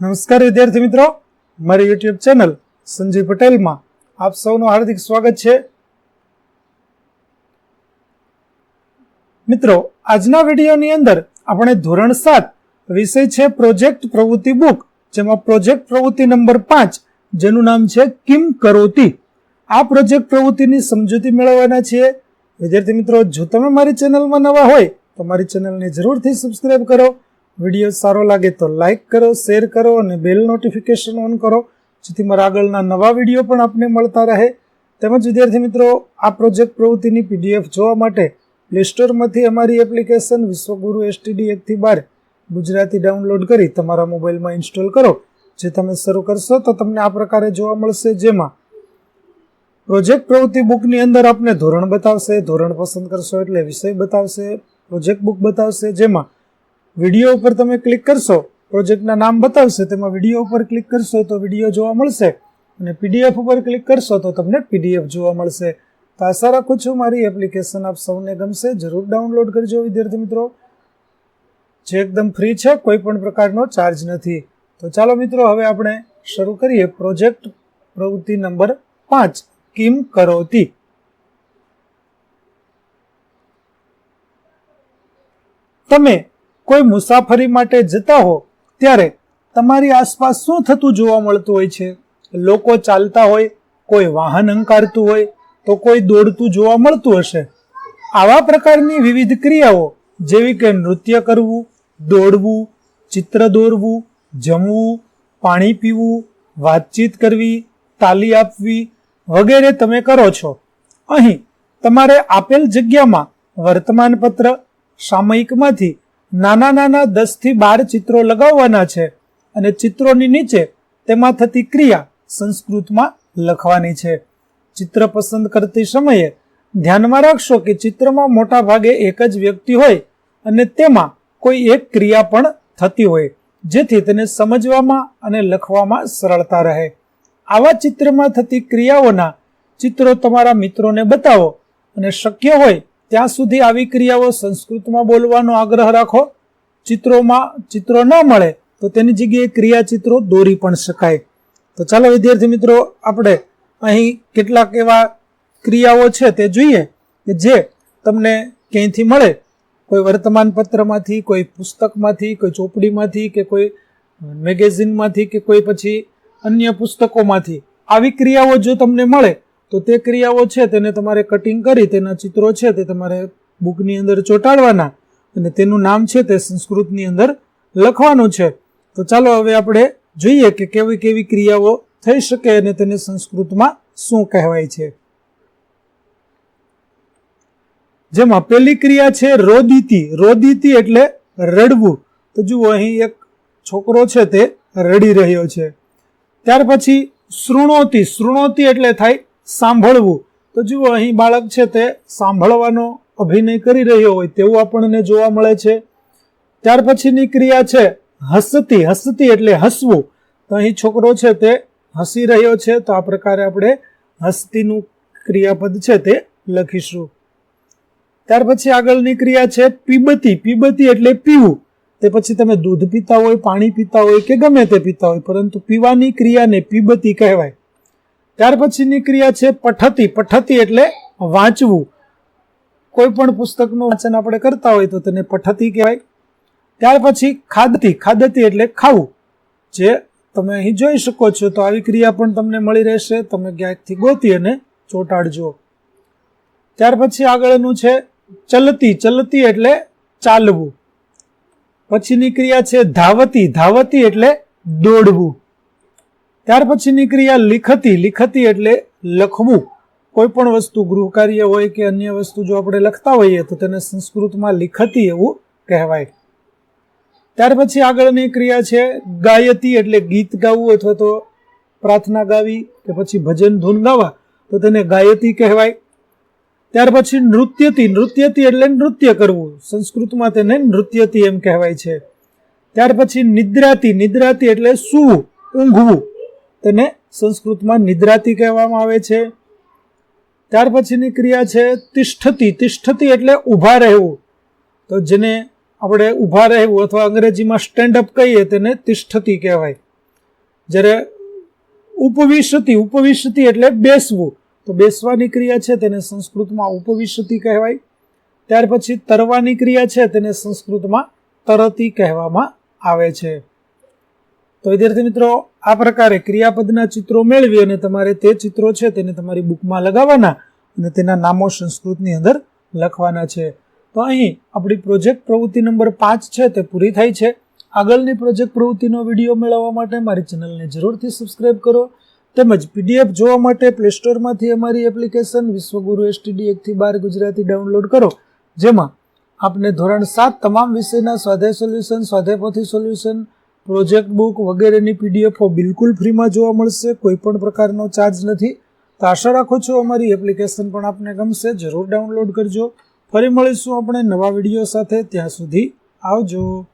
નમસ્કાર વિદ્યાર્થી મિત્રો. મારી યુટ્યુબ ચેનલ સંજય પટેલમાં આપ સૌનું હાર્દિક સ્વાગત છે. મિત્રો, આજના વિડીયોની અંદર આપણે ધોરણ સાત વિષય છે પ્રોજેક્ટ પ્રવૃત્તિ બુક, જેમાં પ્રોજેક્ટ પ્રવૃત્તિ નંબર પાંચ, જેનું નામ છે કિમ કરોતી. આ પ્રોજેક્ટ પ્રવૃત્તિની સમજૂતી મેળવવાના છીએ. વિદ્યાર્થી મિત્રો, જો તમે મારી ચેનલમાં નવા હોય, તો મારી ચેનલને જરૂરથી સબસ્ક્રાઈબ કરો. વીડિયો સારો લાગે તો લાઇક કરો શેર કરો અને બેલ નોટિફિકેશન ઓન કરો, જેથી મારા આગળના નવા વીડિયો પણ આપને મળતા રહે. તેમજ વિદ્યાર્થી મિત્રો, આ પ્રોજેક્ટ પ્રવૃત્તિની પીડીએફ જોવા માટે પ્લે સ્ટોરમાંથી અમારી એપ્લિકેશન વિશ્વગુરુ એસટીડી એકથી બાર ગુજરાતી ડાઉનલોડ કરી તમારા મોબાઈલમાં ઇન્સ્ટોલ કરો. જે તમે શરૂ કરશો તો તમને આ પ્રકારે જોવા મળશે, જેમાં પ્રોજેક્ટ પ્રવૃત્તિ બુકની અંદર આપને ધોરણ બતાવશે, ધોરણ પસંદ કરશો એટલે વિષય બતાવશે પ્રોજેક્ટ બુક બતાવશે, જેમાં વીડિયો ઉપર તમે ક્લિક કરશો પ્રોજેક્ટના નામ બતાવશે, તેમાં વીડિયો ઉપર ક્લિક કરશો તો વીડિયો જોવા મળશે અને પીડીએફ ઉપર ક્લિક કરશો તો તમને પીડીએફ જોવા મળશે. તો આશા રાખું છું મારી એપ્લિકેશન આપ સૌને ગમશે, જરૂર ડાઉનલોડ કરજો વિદ્યાર્થી મિત્રો. જે એકદમ ફ્રી છે, કોઈ પણ પ્રકારનો ચાર્જ નથી. તો ચાલો મિત્રો, હવે આપણે શરૂ કરીએ પ્રોજેક્ટ પ્રવૃત્તિ નંબર પાંચ, કિમ કરોતી તમે કોઈ મુસાફરી માટે જતા હો, ત્યારે તમારી આસપાસ શું થતું જોવા મળતું હોય છે? લોકો ચાલતા હોય, કોઈ વાહન હંકારતું હોય, તો કોઈ દોડતું જોવા મળતું હશે. આવા પ્રકારની વિવિધ ક્રિયાઓ, જેવી કે નૃત્ય કરવું, દોડવું, ચિત્ર દોરવું, જમવું, પાણી પીવું, વાતચીત કરવી, તાલી આપવી વગેરે તમે કરો છો. અહીં તમારે આપેલ જગ્યામાં વર્તમાનપત્ર, સામયિકમાંથી નાના નાના દસથી બાર ચિત્રો લગાવવાના છે અને ચિત્રોની નીચે તેમાં થતી ક્રિયા સંસ્કૃતમાં લખવાની છે. ચિત્ર પસંદ કરતી સમયે ધ્યાનમાં રાખશો કે ચિત્રમાં મોટા ભાગે એક જ વ્યક્તિ હોય અને તેમાં કોઈ એક ક્રિયા પણ થતી હોય, જેથી તેને સમજવામાં અને લખવામાં સરળતા રહે. આવા ચિત્રમાં થતી ક્રિયાઓના ચિત્રો તમારા મિત્રોને બતાવો અને શક્ય હોય ત્યાં સુધી આવી ક્રિયાઓ સંસ્કૃતમાં બોલવાનો આગ્રહ રાખો. ચિત્રોમાં ચિત્રો ન મળે તો તેની જગ્યાએ ક્રિયા ચિત્રો દોરી પણ શકાય. તો ચાલો વિદ્યાર્થી મિત્રો, આપણે અહીં કેટલાક એવા ક્રિયાઓ છે તે જોઈએ કે જે તમને ક્યાંયથી મળે. કોઈ વર્તમાન પત્રમાંથી કોઈ પુસ્તકમાંથી, કોઈ ચોપડીમાંથી કે કોઈ મેગેઝિનમાંથી કે કોઈ પછી અન્ય પુસ્તકોમાંથી. આવી ક્રિયાઓ જો તમને મળે તો તે ક્રિયાઓ છે તેને તમારે કટિંગ કરી, તેના ચિત્રો છે તે તમારે બુકની અંદર ચોંટાડવાના અને તેનું નામ છે તે સંસ્કૃતની અંદર લખવાનું છે. તો ચાલો હવે આપણે જોઈએ કે કેવી કેવી ક્રિયાઓ થઈ શકે અને તેને સંસ્કૃતમાં શું કહેવાય છે. જેમાં પહેલી ક્રિયા છે રોદીતી. રોદીતી એટલે રડવું. તો જુઓ અહીં એક છોકરો છે તે રડી રહ્યો છે. ત્યાર પછી શૃણોતી. શૃણોતી એટલે થાય સાંભળવું. તો જુઓ, અહીં બાળક છે તે સાંભળવાનો અભિનય કરી રહ્યો હોય તેવું આપણને જોવા મળે છે. ત્યાર પછીની ક્રિયા છે હસતી હસતી એટલે હસવું. તો અહીં છોકરો છે તે હસી રહ્યો છે, તો આ પ્રકારે આપણે હસતીનું ક્રિયાપદ છે તે લખીશું. ત્યાર પછી આગળની ક્રિયા છે પીબતી પીબતી એટલે પીવું. તે પછી તમે દૂધ પીતા હોય, પાણી પીતા હોય કે ગમે તે પીતા હોય, પરંતુ પીવાની ક્રિયાને પીબતી કહેવાય. ત્યાર પછીની ક્રિયા છે પઠતી. પઠતી એટલે વાંચવું. કોઈ પણ પુસ્તકનું વાંચન આપણે કરતા હોય તો તેને પઠતી કહેવાય. ત્યાર પછી ખાદતી. ખાદતી એટલે ખાવું. જે તમે અહીં જોઈ શકો છો તો આવી ક્રિયા પણ તમને મળી રહેશે. તમે ક્યાંકથી ગોતી અને ચોંટાડજો. ત્યાર પછી આગળનું છે ચલતી. ચલતી એટલે ચાલવું. પછીની ક્રિયા છે ધાવતી. ધાવતી એટલે દોડવું. ત્યાર પછીની ક્રિયા લિખતી લિખતી એટલે લખવું. કોઈ પણ વસ્તુ ગૃહ કાર્ય હોય કે અન્ય વસ્તુ જો આપણે લખતા હોઈએ તો તેને સંસ્કૃતમાં લિખતી એવું કહેવાય. ત્યાર પછી આગળની ક્રિયા છે ગાયતી એટલે ગીત ગાવું અથવા તો પ્રાર્થના ગાવી કે પછી ભજન ધૂન ગાવા તો તેને ગાયતી કહેવાય. ત્યાર પછી નૃત્યતી નૃત્યતી એટલે નૃત્ય કરવું. સંસ્કૃતમાં તેને નૃત્યતી એમ કહેવાય છે. ત્યાર પછી નિદ્રાતી નિદ્રાતી એટલે સૂવું, ઊંઘવું. તેને સંસ્કૃતમાં નિદ્રાતી કહેવામાં આવે છે. ત્યાર પછીની ક્રિયા છે તિષ્ઠતી. તિષ્ઠતી એટલે ઊભા રહેવું. તો જેને આપણે ઊભા રહેવું અથવા અંગ્રેજીમાં સ્ટેન્ડ અપ કહીએ તેને તિષ્ઠતી કહેવાય. જ્યારે ઉપવિશતિ ઉપવિશતિ એટલે બેસવું. તો બેસવાની ક્રિયા છે તેને સંસ્કૃતમાં ઉપવિશતિ કહેવાય. ત્યાર પછી તરવાની ક્રિયા છે તેને સંસ્કૃતમાં તરતી કહેવામાં આવે છે. તો વિદ્યાર્થી મિત્રો, આ પ્રકારે ક્રિયાપદના ચિત્રો મેળવી અને તમારે તે ચિત્રો છે તેને તમારી બુકમાં લગાવવાના અને તેના નામો સંસ્કૃતની અંદર લખવાના છે. તો અહીં આપણી પ્રોજેક્ટ પ્રવૃત્તિ નંબર પાંચ છે તે પૂરી થાય છે. આગળની પ્રોજેક્ટ પ્રવૃત્તિનો વીડિયો મેળવવા માટે મારી ચેનલને જરૂરથી સબસ્ક્રાઇબ કરો તેમજ પીડીએફ જોવા માટે પ્લે સ્ટોરમાંથી અમારી એપ્લિકેશન વિશ્વગુરુ એસટીડી એકથી બાર ગુજરાતી ડાઉનલોડ કરો, જેમાં આપને ધોરણ સાત તમામ વિષયના સ્વાધ્યાય સોલ્યુશન સ્વાધ્યાયપોથી સોલ્યુશન પ્રોજેક્ટ બુક વગેરેની પીડીએફો બિલકુલ ફ્રીમાં જોવા મળશે કોઈ પણ પ્રકારનો ચાર્જ નથી. તો આશા રાખું છું અમારી એપ્લિકેશન પણ આપને ગમશે, જરૂર ડાઉનલોડ કરજો. ફરી મળીશું આપણે નવા વીડિયો સાથે, ત્યાં સુધી આવજો.